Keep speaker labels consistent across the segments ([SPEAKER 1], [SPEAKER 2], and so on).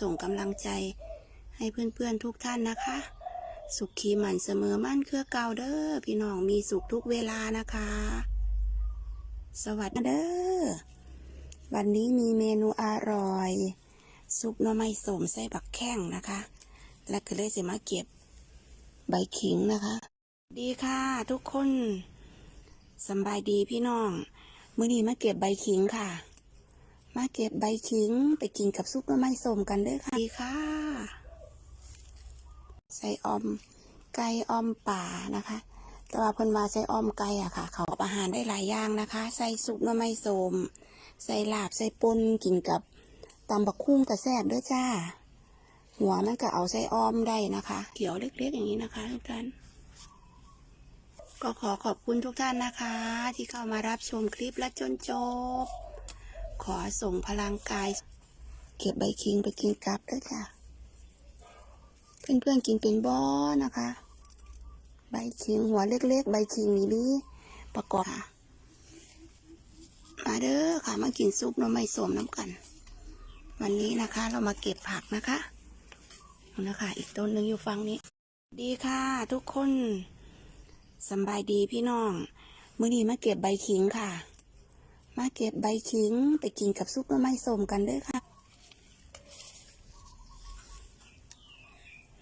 [SPEAKER 1] ส่งกำลังใจ ให้เพื่อนๆทุกท่านนะคะ สุขขีหมันเสมอมั่นเครือเก่าเด้อพี่น้องมีสุขทุกเวลานะคะ สวัสดีเด้อวันนี้มีเมนูอร่อย ซุปหน่อไม้สมใส่บักแข้งนะคะ และก็เลยจะมาเก็บใบขิงนะคะ ดีค่ะทุกคนสบายดีพี่น้อง มื้อนี้มาเก็บใบขิงค่ะ มาเก็บใบขิงไปกินกับซุปน่อไม้สมกันด้อค่ะดีค่ะ ใส่ออมไก่ออมป่านะคะ แต่ว่าเพิ่นว่าใส่ออมไก่อะค่ะ เขาอาหารได้หลายอย่างนะคะ ใส่ซุปน่อไม้สมใส่ลาบใส่ปนกินกับตำบักคุ้งกระแซบด้วยจ้า หัวมันก็เอาใส่ออมได้นะคะ เขียวเล็กๆอย่างนี้นะคะทุกท่าน ก็ขอขอบคุณทุกท่านนะคะ ที่เข้ามารับชมคลิปและจนจบ อส่งพลังกาย เก็บใบคิงไปกินกลับด้วยค่ะ เพื่อนๆกินเป็นบอนะคะ ใบคิงหัวเล็กๆ ใบคิงนี่ดีประกอบค่ะ มาเด้อค่ะมากินซุปน่อไม้สมน้ำกัน วันนี้นะคะ เรามาเก็บผักนะคะนะคะอีกต้นหนึ่งอยู่ฝั่งนี้ ดีค่ะทุกคนสบายดีพี่น้อง มื้อนี้มาเก็บใบขิงค่ะ มาเก็บใบขิงไปกินกับซุปน่อไม้ส้มกันด้อค่ะ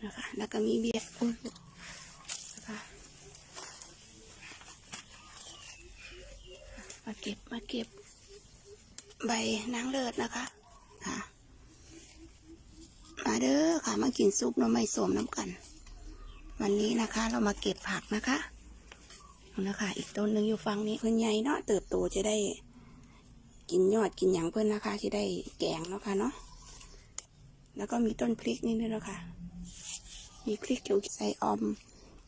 [SPEAKER 1] นะคะแล้วก็มีเบียร์นะคะมาเก็บมาเก็บใบนางเลิศนะคะค่ะมาเด้อค่ะมากินซุปน่อไม้ส้มน้ำกัน วันนี้นะคะ เรามาเก็บผักนะคะนะคะ อีกต้นหนึ่งอยู่ฝั่งนี้เพื่นใหญ่เนาะเติบโตจะได้ กินยอดกินหยังเพื่อนนะคะจะได้แกงเนาะค่ะเนาะแล้วก็มีต้นพริกนี่ด้วยเนาะคะ มีพริกเขียวใส่ออม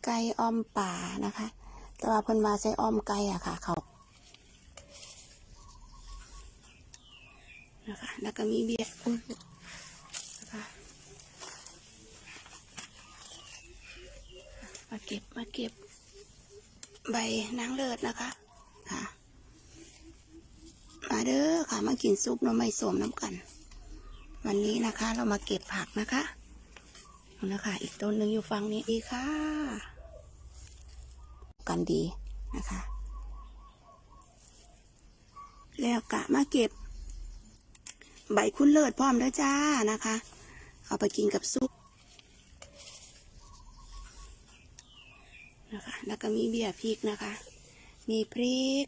[SPEAKER 1] ไก่ออมป่านะคะ แต่ว่าเพิ่นว่าใส่ออมไก่อะค่ะ เขานะคะ แล้วก็มีเบียร์อุ้ยนะคะมาเก็บมาเก็บใบนางเลิศนะคะ มาเด้อค่ะ มากินซุปหน่อไม้สมน้ำกัน วันนี้นะคะ เรามาเก็บผักนะคะนะคะอีกต้นหนึ่งอยู่ฝั่งนี้ดีค่ะ กันดีนะคะ แล้วกะมาเก็บ ใบคุณเลิศพร้อมแล้วจ้านะคะ เอาไปกินกับซุปนะคะ แล้วก็มีเบียร์พริกนะคะ มีพริก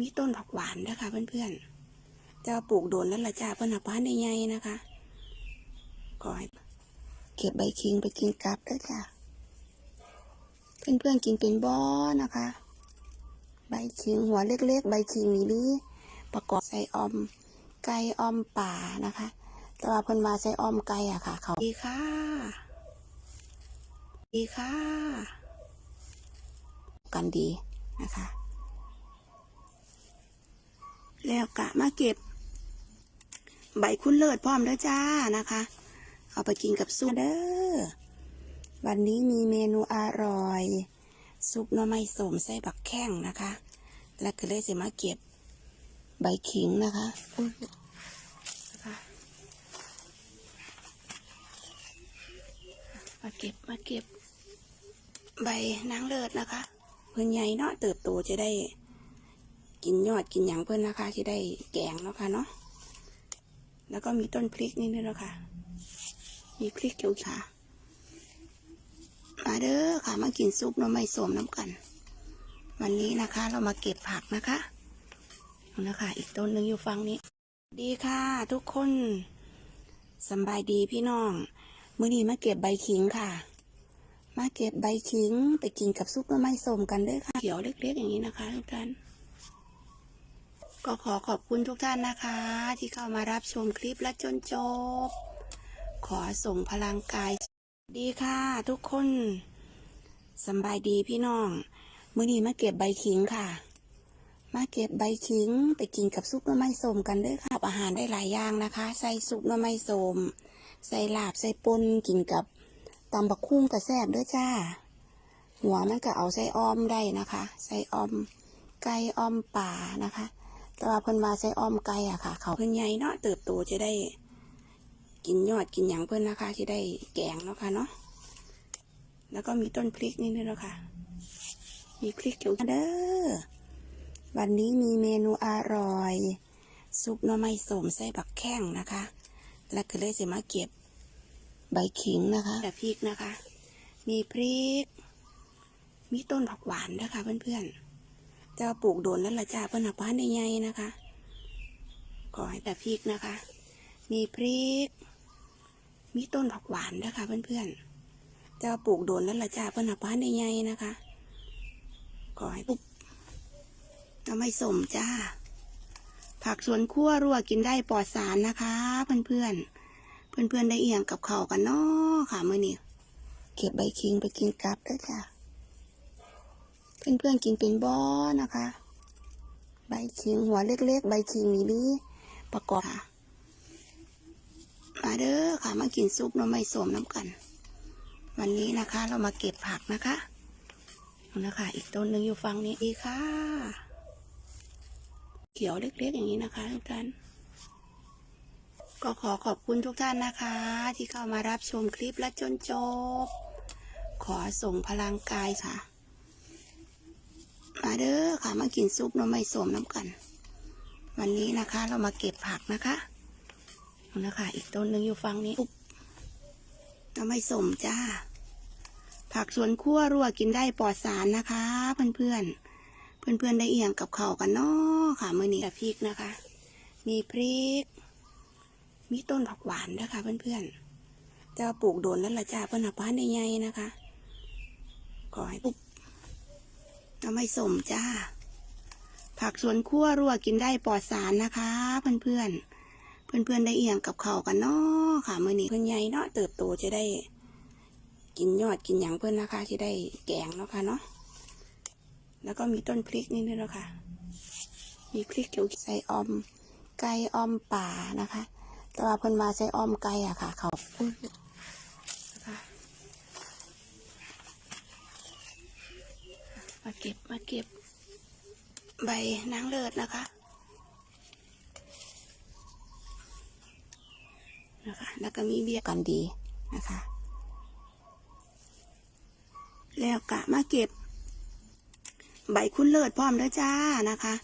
[SPEAKER 1] มีต้นผักหวานนะคะเพื่อนๆจะปลูกโดนแล้วละจ้าเพื่อนหักบ้านใหญ่ๆนะคะก็ให้เก็บใบคิงไปกินกลับด้วยจ้าเพื่อนๆกินเป็นบอนะคะ ใบคิงหัวเล็กๆ ใบคิงนี่ดีประกอบใส่ออมไก่ออมป่านะคะ แต่ว่าเพิ่นมาใส่ออมไก่อะค่ะ เขาดีค่ะ ดีค่ะ กันดีนะคะ แล้วกะมาเก็บ ใบคุณเลิศพร้อมแล้วจ้านะคะ เอาไปกินกับซุปเด้อวันนี้มีเมนูอร่อย ซุปหน่อไม้สมใส่บักแข้งนะคะ และก็เลยจะมาเก็บใบขิงนะคะอุ๊ยนะคะมาเก็บมาเก็บใบนางเลิศนะคะเพื่อนใหญ่เนาะเติบโตจะได้ กินยอดกินหยังเพื่อนนะคะจะได้แกงเนาะค่ะเนาะแล้วก็มีต้นพริกนี่ด้วยเนาะคะมีพริกเขียวขามาเด้อค่ะมากินซุปน่อไม้ส้มน้ำกัน วันนี้นะคะเรามาเก็บผักนะคะนะคะอีกต้นหนึ่งอยู่ฝั่งนี้ ดีค่ะ ทุกคนสบายดีพี่น้องมื้อนี้มาเก็บใบขิงค่ะ มาเก็บใบขิงไปกินกับซุปน่อไม้ส้มกันด้วยค่ะเขียวเล็กๆอย่างนี้นะคะทุกท่าน ก็ขอขอบคุณทุกท่านนะคะ ที่เข้ามารับชมคลิปและจนจบ ขอส่งพลังกาย ดีค่ะทุกคนสบายดีพี่น้อง มื้อนี้มาเก็บใบขิงค่ะ มาเก็บใบขิงไปกินกับซุปน่อไม้สมกันด้อค่ะอาหารได้หลายอย่างนะคะ ใส่ซุปน่อไม้สมใส่ลาบใส่ปนกินกับตำบักคุ้งกระแซบด้วยจ้า หัวมันก็เอาใส่ออมได้นะคะ ใส่ออมไก่ออมป่านะคะ แต่ว่าเพิ่นมาใส่อ้อมไก่อะค่ะ เขาเพิ่นใหญ่เนาะเติบโตจะได้ กินยอดกินหยังเพื่อนนะคะที่ได้แกงเนาะค่ะเนาะแล้วก็มีต้นพริกนี่ด้วยเนาะค่ะมีพริกเขียวเด้อวันนี้มีเมนูอร่อย ซุปหน่อไม้สมใส่บักแข้งนะคะ แล้วก็เลยจะมาเก็บใบขิงนะคะแต่พริกนะคะ มีพริก มีต้นผักหวานนะคะเพื่อนๆ จะปลูกโดนแล้วละจ้าเพื่อนหาบ้านใหญ่ๆนะคะขอให้แต่พริกนะคะ มีพริก มีต้นผักหวานนะคะเพื่อนๆจะปลูกโดนแล้วละจ้าเพื่อนหาบ้านใหญ่ๆนะคะขอให้ปุ๊บน้ำไม่สมจ้า ผักสวนครัวรั่วกินได้ปลอดสารนะคะ เพื่อนๆเพื่อนๆได้เอียงกับเขากันเนาะค่ะมื่อนี้เก็บใบคิงไปกินกับด้วยจ้ะ เพื่อนๆกินเป็นบ้อนะคะ ใบคิงหัวเล็กๆ ใบคิงนี่นี่ประกอบค่ะ มาเด้อค่ะมากินซุปน้ำไม่สมน้ำกัน วันนี้นะคะ เรามาเก็บผักนะคะนะคะ อีกต้นหนึ่งอยู่ฝั่งนี้ดีค่ะ เขียวเล็กๆอย่างนี้นะคะทุกท่านก็ขอขอบคุณทุกท่านนะคะ ที่เข้ามารับชมคลิปและจนจบ ขอส่งพลังกายค่ะ มาเด้อค่ะมากินซุปน้ำไม่สมน้ำกัน วันนี้นะคะ เรามาเก็บผักนะคะนะคะ อีกต้นหนึ่งอยู่ฝั่งนี้อุ๊บน้ำไม่สมจ้า ผักสวนครัวรั่วกินได้ปลอดสารนะคะ เพื่อนๆเพื่อนๆได้เอียงกับเข่ากันเนาะค่ะเมื่อนี้พริกนะคะ มีพริก มีต้นผักหวานนะคะเพื่อนๆจะปลูกโดนแล้วละจ้าเพื่อนหาบ้านใหญ่ๆนะคะขอให้ปุ๊บ น้ำไม่สมจ้า ผักสวนครัวรั่วกินได้ปลอดสารนะคะ เพื่อนๆเพื่อนๆได้เอียงกับเขากันเนาะค่ะมื่อนี้เพื่อนใหญ่เนาะเติบโตจะได้ กินยอดกินหยังเพื่อนนะคะที่ได้แกงเนาะค่ะเนาะแล้วก็มีต้นพริกนี่ด้วยเนาะคะมีพริกเขียวใส่ออมไก่ออมป่านะคะ แต่ว่าเพิ่นมาใส่ออมไก่อะค่ะ เขาอุ้ยนะคะ มาเก็บมาเก็บ ใบนางเลิศนะคะ นะคะ แล้วก็มีเบี้ยกันดีนะคะ แล้วกะมาเก็บ ใบคุ้นเลิศพร้อมเด้อจ้านะคะ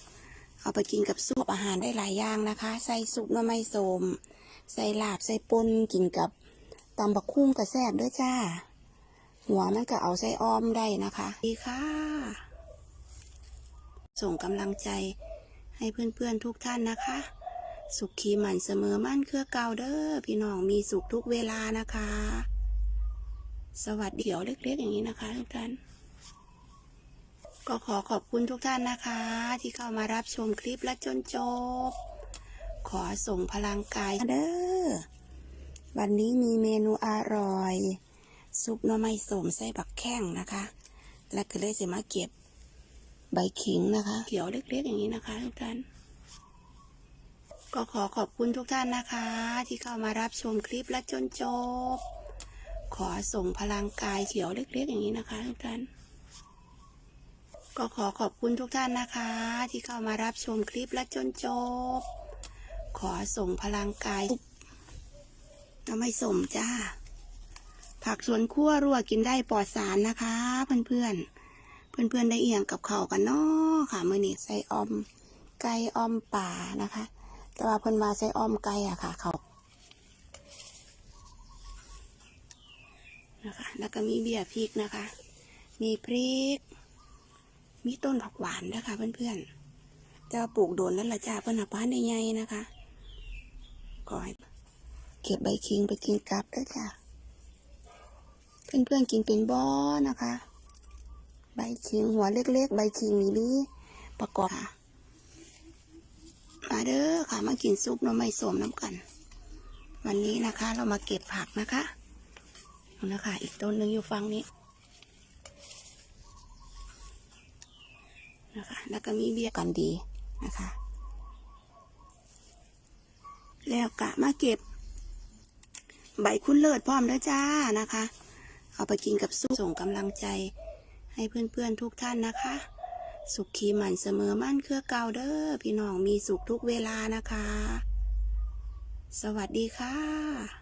[SPEAKER 1] เอาไปกินกับซุปอาหารได้หลายอย่างนะคะ ใส่ซุปน่อไม้สมใส่ลาบใส่ปนกินกับตำบักคุ้งกระแซบด้วยจ้า หัวมันก็เอาใส่อ้อมได้นะคะ ดีค่ะ ส่งกำลังใจให้เพื่อนๆทุกท่านนะคะ สุขขีหมันเสมอมั่นเครือเก่าเด้อพี่น้องมีสุขทุกเวลานะคะ สวัสดีเดี๋ยวเล็กๆอย่างนี้นะคะทุกท่านก็ขอขอบคุณทุกท่านนะคะ ที่เข้ามารับชมคลิปและจนจบ ขอส่งพลังกายเด้อวันนี้มีเมนูอร่อย ซุปหน่อไม้สมใส่บักแข้งนะคะ และก็เลยจะมาเก็บใบขิงนะคะ เขียวเล็กๆอย่างนี้นะคะ ทุกท่าน ก็ขอขอบคุณทุกท่านนะคะ ที่เข้ามารับชมคลิปและจนจบ ขอส่งพลังกายเขียวเล็กๆอย่างนี้นะคะ ทุกท่าน ก็ขอขอบคุณทุกท่านนะคะ ที่เข้ามารับชมคลิปและจนจบ ขอส่งพลังกายน้ำไม่สมจ้า ผักสวนครัวรั่วกินได้ปลอดสารนะคะ เพื่อนๆ เพื่อนๆได้เอียงกับเขากันเนาะค่ะมื่อนี้ใส่ออมไก่ออมป่านะคะ แต่ว่าเพิ่นมาใส่ออมไก่อะค่ะ เขานะคะ แล้วก็มีเบี้ยพริกนะคะ มีพริก มีต้นผักหวานนะคะ เพื่อนๆจะปลูกโดนแล้วละจ้าเพื่อนหาบ้านใหญ่ๆนะคะขอให้เก็บใบคิงไปกินกับด้วยจ้า เพื่อนๆกินเป็นบ้อนะคะ ใบคิงหัวเล็กๆ ใบคิงนี่นี่ประกอบค่ะ มาเด้อค่ะมากินซุปน่อไม้สมน้ำกัน วันนี้นะคะ เรามาเก็บผักนะคะนะคะ อีกต้นหนึ่งอยู่ฝั่งนี้นะคะ แล้วก็มีเบี้ยกันดีนะคะ แล้วกะมาเก็บ ใบคุ้นเลิศพร้อมแล้วจ้านะคะ เอาไปกินกับซุปส่งกำลังใจ ให้เพื่อนๆทุกท่านนะคะ สุขขีหมันเสมอมั่นเครือเก่าเด้อพี่น้องมีสุขทุกเวลานะคะ สวัสดีค่ะ